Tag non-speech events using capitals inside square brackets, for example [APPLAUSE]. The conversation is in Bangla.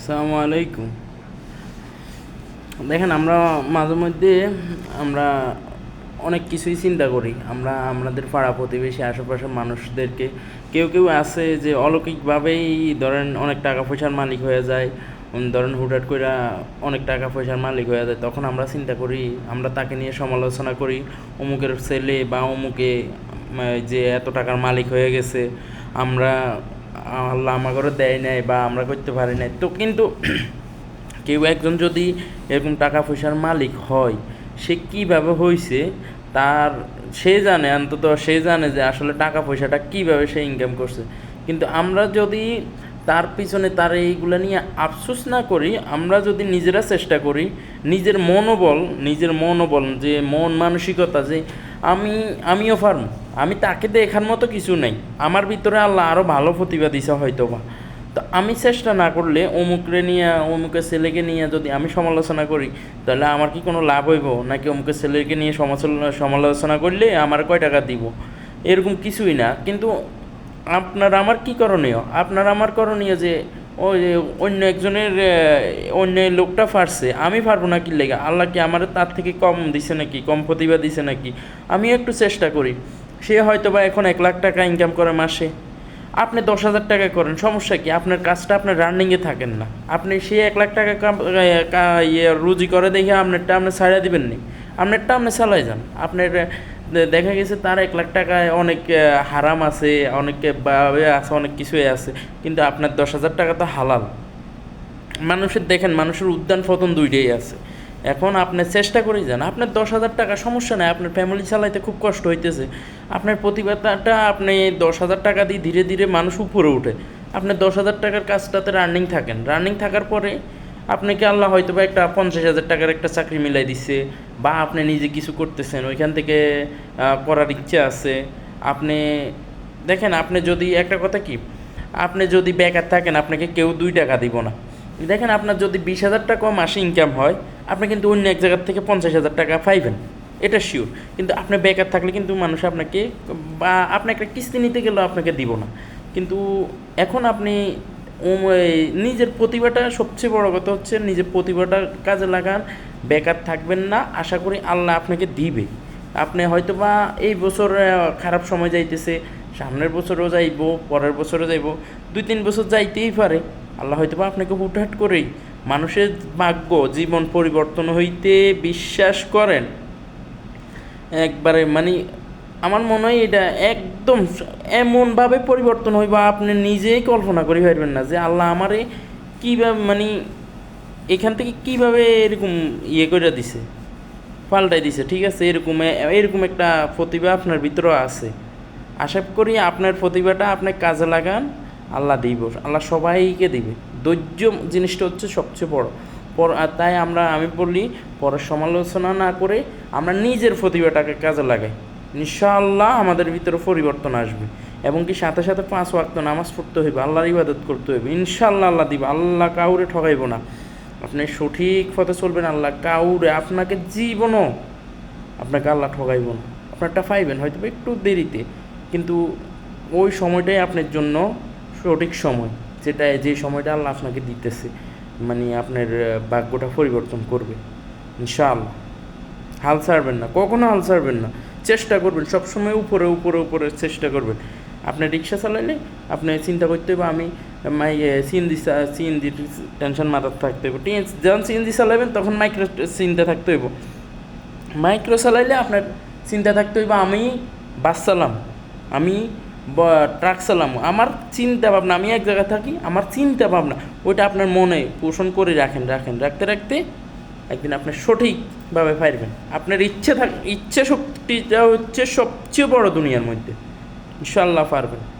আসসালামু আলাইকুম। দেখেন, আমরা মাঝে মধ্যে আমরা অনেক কিছুই চিন্তা করি। আমরা আমাদের পাড়া প্রতিবেশী আশেপাশের মানুষদেরকে কেউ কেউ আছে যে অলৌকিকভাবেই ধরেন অনেক টাকা পয়সার মালিক হয়ে যায় ধরেন হুটহাট করে অনেক টাকা পয়সার মালিক হয়ে যায়, তখন আমরা চিন্তা করি, আমরা তাকে নিয়ে সমালোচনা করি, অমুকের ছেলে বা অমুকে যে এত টাকার মালিক হয়ে গেছে, আমরা আল্লাহ আমাকে দেয় নাই বা আমরা করতে পারি নাই। তো কিন্তু [CLEARS THROAT] কেউ একজন যদি এরকম টাকা পয়সার মালিক হয়, সে কীভাবে হয়েছে তার, সে জানে, অন্তত সে জানে যে আসলে টাকা পয়সাটা কীভাবে সে ইনকাম করছে। কিন্তু আমরা যদি তার পিছনে তার এইগুলো নিয়ে আফসোস না করি, আমরা যদি নিজেরা চেষ্টা করি, নিজের মনোবল নিজের মনোবল, যে মন মানসিকতা, যে আমি, আমিও ফার্ম আমি তাকে দেখার মতো কিছু নাই। আমার ভিতরে আল্লাহ আরও ভালো প্রতিভা দিছে হয়তো বা তো আমি চেষ্টা না করলে অমুকরে নিয়ে, অমুকের ছেলেকে নিয়ে যদি আমি সমালোচনা করি, তাহলে আমার কি কোনো লাভ হইব? নাকি অমুকের ছেলেকে নিয়ে সমালোচনা সমালোচনা করলে আমার কয় টাকা দিব? এরকম কিছুই না। কিন্তু আপনার আমার কি করণীয়? আপনার আমার করণীয় যে ওই অন্য একজনের অন্য লোকটা ফারছে আমি পারব না কি লেগে? আল্লাহ কি আমার তার থেকে কম দিছে নাকি? কম প্রতিভা দিছে নাকি? আমি একটু চেষ্টা করি। সে হয়তো বা এখন এক লাখ টাকা ইনকাম করে মাসে। আপনি দশ হাজার টাকা করেন, সমস্যা কি? আপনার কাজটা আপনার রানিংয়ে থাকেন না। আপনি সে এক লাখ টাকা ইয়ে রুজি করে দেখে আপনারটা আপনি ছাড়িয়ে দিবেন নি আপনারটা আপনি চালাই যান। আপনার দেখা গেছে তার এক লাখ টাকায় অনেক হারাম আছে, অনেক আছে, অনেক কিছুই আছে। কিন্তু আপনার দশ হাজার টাকা তো হালাল। মানুষের দেখেন, মানুষের উদ্যান পতন দুইটাই আছে। এখন আপনি চেষ্টা করে যান। আপনার দশ হাজার টাকা সমস্যা নাই, আপনার ফ্যামিলি চালাইতে খুব কষ্ট হইতেছে। আপনার প্রতিভাটা আপনি দশ হাজার টাকা দিয়ে ধীরে ধীরে মানুষ উপরে উঠে আপনার দশ হাজার টাকার কাজটাতে রানিং থাকেন। রানিং থাকার পরে আপনাকে আল্লাহ হয়তো বা একটা পঞ্চাশ হাজার টাকার একটা চাকরি মিলাই দিচ্ছে বা আপনি নিজে কিছু করতেছেন, ওইখান থেকে করার ইচ্ছে আছে। আপনি, দেখেন, আপনি যদি, একটা কথা কি, আপনি যদি বেকার থাকেন, আপনাকে কেউ দুই টাকা দিব না। দেখেন, আপনার যদি বিশ হাজার টাকা মাসে ইনকাম হয়, আপনি কিন্তু অন্য এক জায়গার থেকে পঞ্চাশ হাজার টাকা পাইবেন। এটা শিওর কিন্তু আপনি বেকার থাকলে কিন্তু মানুষ আপনাকে, বা আপনি একটা কিস্তি নিতে গেলেও আপনাকে দিব না। কিন্তু এখন আপনি নিজের প্রতিভাটা সবচেয়ে বড় কথা হচ্ছে নিজের প্রতিভাটা কাজে লাগান, বেকার থাকবেন না, আশা করি আল্লাহ আপনাকে দিবে। আপনি হয়তো বা এই বছর খারাপ সময় যাইতেছে, সামনের বছরও যাইবো, পরের বছরও যাইবো, দুই তিন বছর যাইতেই পারে। আল্লাহ হয়তো বা আপনাকে হুটহাট করেই মানুষের ভাগ্য, জীবন পরিবর্তন হইতে বিশ্বাস করেন। একবারে মানে আমার মনে হয় এটা একদম এমনভাবে পরিবর্তন হইব, আপনি নিজেই কল্পনা করি পারবেন না যে আল্লাহ আমারে কীভাবে মানে এখান থেকে কীভাবে এরকম ইয়ে করে দিছে, পাল্টাই দিছে, ঠিক আছে? এরকম এরকম একটা প্রতিভা আপনার ভিতরেও আছে। আশা করি আপনার প্রতিভাটা আপনি কাজে লাগান, আল্লাহ দিব আল্লাহ সবাইকে দিবে। ধৈর্য জিনিসটা হচ্ছে সবচেয়ে বড়। পর তাই আমরা, আমি বলি, পরের সমালোচনা না করে আমরা নিজের প্রতিভাটাকে কাজে লাগাই। ইনশাআল্লাহ আমাদের ভিতরে পরিবর্তন আসবে। এবং কি সাথে সাথে পাঁচ ওয়াক্ত নামাজ পড়তে হইবে, আল্লাহর ইবাদত করতে হইবে। ইনশাআল্লাহ আল্লাহ দিবে, আল্লাহ কাউরে ঠকাইব না। আপনি সঠিক পথে চলবেন, আল্লাহ কাউরে, আপনাকে জীবনও আপনাকে আল্লাহ ঠকাইব না। আপনারটা পাইবেন হয়তো একটু দেরিতে, কিন্তু ওই সময়টাই আপনার জন্য সঠিক সময়, যেটা যে সময়টা আল্লাহ আপনাকে দিতেছে। মানে আপনার ভাগ্যটা পরিবর্তন করবে। ইনশাআল্লাহ। হাল ছাড়বেন না, কখনো হাল ছাড়বেন না। চেষ্টা করবেন, সবসময় উপরে উপরে উপরে চেষ্টা করবেন। আপনি রিক্সা চালাইলে আপনি চিন্তা করতে হবে আমি মাই সিএনজি সিএনজি টেনশন মাথার থাকতে হবে যখন সিএনজি চালাবেন তখন মাইক্রো চিন্তা থাকতে হইব। মাইক্রো চালাইলে আপনার চিন্তা থাকতে হইব, আমি বাস চালাম, আমি ট্রাক চালাম, আমার চিন্তা ভাবনা, আমি এক জায়গায় থাকি, আমার চিন্তা ভাবনা, ওইটা আপনার মনে পোষণ করে রাখেন রাখেন, রাখতে রাখতে একদিন আপনি সঠিকভাবে পারবেন। আপনার ইচ্ছে থাক, ইচ্ছে শক্তিটা হচ্ছে সবচেয়ে বড় দুনিয়ার মধ্যে। ইনশাল্লাহ পারবেন।